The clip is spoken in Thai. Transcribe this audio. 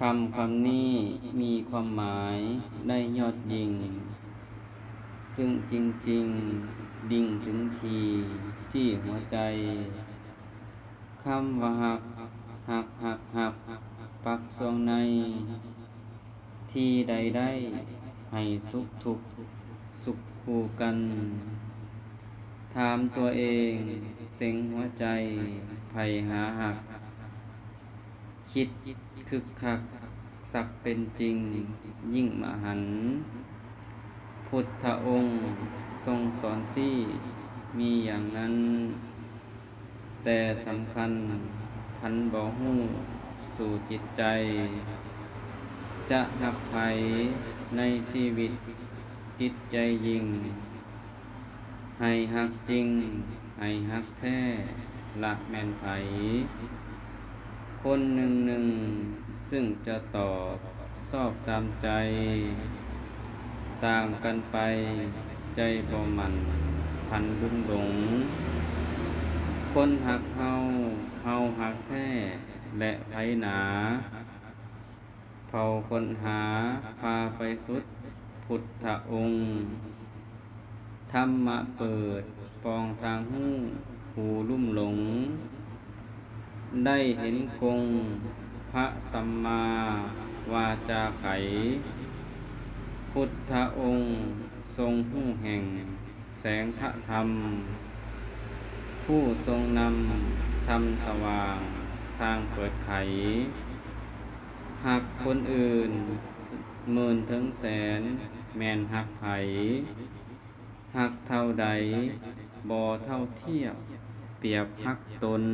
คำคำนี้มีความหมายได้ยอดยิง ซึ่งจริง ๆ ดิ่งถึงทีที่หัวใจคำว่าหักหักหักหักปักทรงใน ที่ใดได้ ให้สุขทุกสุขคู่กัน ถามตัวเอง เสียงหัวใจไผหาหัก คิดคึกคักสักเป็นจริงยิ่งมหัน พุทธองค์ทรงสอนซี่มีอย่างนั้น แต่สำคัญพันบ่หู้สู่จิตใจ จะหักไผในชีวิตจิตใจยิ่งให้หักจริง ให้หักแท้ละแม่นไผ คนหนึ่งหนึ่งซึ่งจะตอบสอบตามใจต่างกันไปใจบ่มันพันลุ่มหลง คนหักเฮาเฮาหักแท้และไผหนาเผาคนหาพาไปสุดพุทธองค์ธรรมะเปิดปองทางหู้หูลุ่มหลง ได้เห็นกงพระสัมมาวาจาไข พุทธองค์ ทรงหู้แห่ง แสงพระธรรม ผู้ทรงนำธรรมสว่างทางเปิดไข หากคนอื่นหมื่นถึงแสน แมนหักไผหักเท่าใดบ่เท่าเทียบ เปรียบหักตน